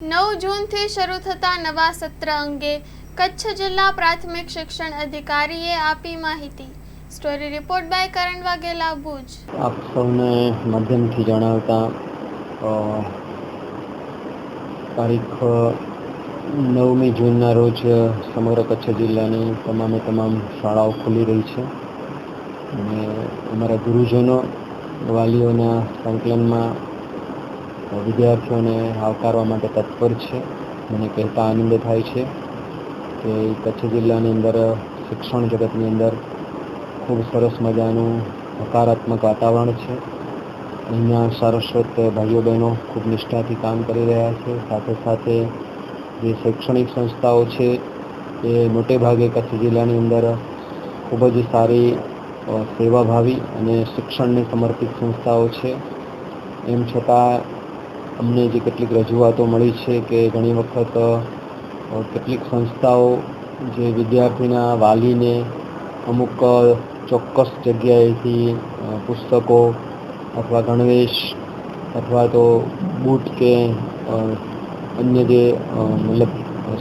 નવ જૂનથી શરૂ થતા નવા સત્ર અંગે કચ્છ જિલ્લા પ્રાથમિક શિક્ષણ અધિકારીએ આપી માહિતી. Story report by Karan Vaghela, Bhuj. આપ સૌને માધ્યમથી જણાવતા તારીખ નવમી જૂનના રોજ સમગ્ર કચ્છ જિલ્લાની તમામે તમામ શાળાઓ ખુલી રહી છે. અને અમારા ગુરુજનો, વાલીઓના સંકલનમાં વિદ્યાર્થીઓને આવકારવા માટે તત્પર છે. મને કહેતા આનંદ થાય છે કે કચ્છ જિલ્લાની અંદર, શિક્ષણ જગતની અંદર ખૂબ સરસ મજાનું હકારાત્મક વાતાવરણ છે. અહીંયા સારસ્વત ભાઈઓ બહેનો ખૂબ નિષ્ઠાથી કામ કરી રહ્યા છે. સાથે સાથે જે શૈક્ષણિક સંસ્થાઓ છે એ મોટે ભાગે કચ્છ જિલ્લાની અંદર ખૂબ જ સારી સેવાભાવી અને શિક્ષણને સમર્પિત સંસ્થાઓ છે. એમ છતાં અમને જે કેટલીક રજૂઆતો મળી છે કે ઘણી વખત કેટલીક સંસ્થાઓ જે વિદ્યાર્થીના વાલીને અમુક ચોક્કસ જગ્યાએથી પુસ્તકો અથવા ગણવેશ અથવા તો બૂટ કે અન્ય જે મતલબ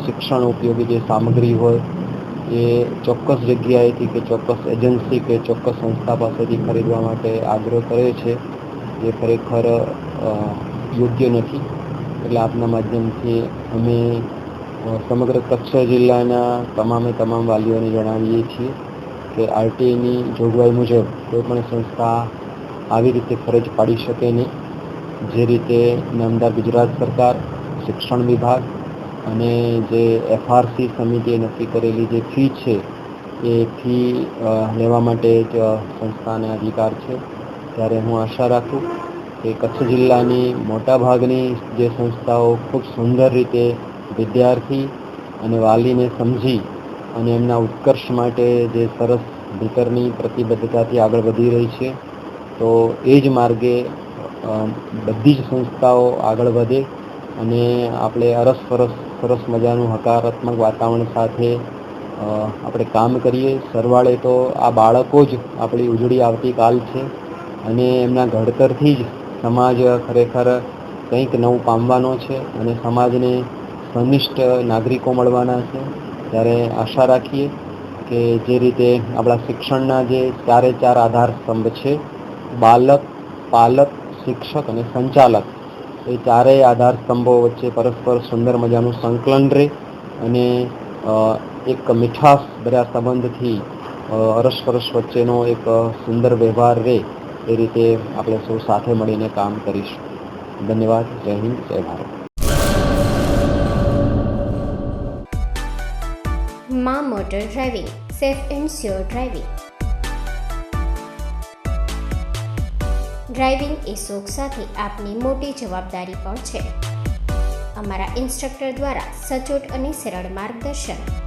શિક્ષણ ઉપયોગી જે સામગ્રી હોય, એ ચોક્કસ જગ્યાએથી કે ચોક્કસ એજન્સી કે ચોક્કસ સંસ્થા પાસેથી ખરીદવા માટે આગ્રહ કરે છે. જે ખરેખર યોગ્ય નથી. એટલે આપના માધ્યમથી અમે સમગ્ર કચ્છ જિલ્લાના તમામે તમામ વાલીઓને જણાવીએ છીએ કે આરટીઈની જોગવાઈ મુજબ કોઈપણ સંસ્થા આવી રીતે ફરજ પાડી શકે નહીં. જે રીતે નામદાર ગુજરાત સરકાર, શિક્ષણ વિભાગ અને જે એફઆરસી સમિતિએ નક્કી કરેલી જે ફી છે, એ ફી લેવા માટે જ સંસ્થાને અધિકાર છે. ત્યારે હું આશા રાખું કે કચ્છ જિલ્લાની મોટાભાગની જે સંસ્થાઓ ખૂબ સુંદર રીતે વિદ્યાર્થી અને વાલીને સમજી અને એમના ઉત્કર્ષ માટે જે સરસ ભીતરની પ્રતિબદ્ધતાથી આગળ વધી રહી છે, તો એ જ માર્ગે બધી જ સંસ્થાઓ આગળ વધે અને આપણે અરસપરસ સરસ મજાનું હકારાત્મક વાતાવરણ સાથે આપણે કામ કરીએ. સરવાળે તો આ બાળકો જ આપણી ઉજળી આવતીકાલ છે અને એમના ઘડતરથી જ સમાજ ખરેખર કંઈક નવું પામવાનો છે અને સમાજને સંનિષ્ઠ નાગરિકો મળવાના છે. ત્યારે આશા રાખીએ કે જે રીતે આપણા શિક્ષણના જે ચારે ચાર આધાર સ્તંભ છે, બાલક, પાલક, શિક્ષક અને સંચાલક, એ ચારેય આધાર સ્તંભો વચ્ચે પરસ્પર સુંદર મજાનું સંકલન રહે અને એક મીઠાશ ભર્યા સંબંધથી અરસપરસ વચ્ચેનો એક સુંદર વ્યવહાર રહે એ રીતે આપણે સૌ સાથે મળીને કામ કરીશું. ધન્યવાદ. જય હિન્દ. જય ભારત. મા motor driving. Safe and sure driving. Driving એ શોખ સાથે આપની મોટી જવાબદારી પણ છે. અમારા ઇન્સ્ટ્રક્ટર દ્વારા સચોટ અને સરળ માર્ગદર્શન.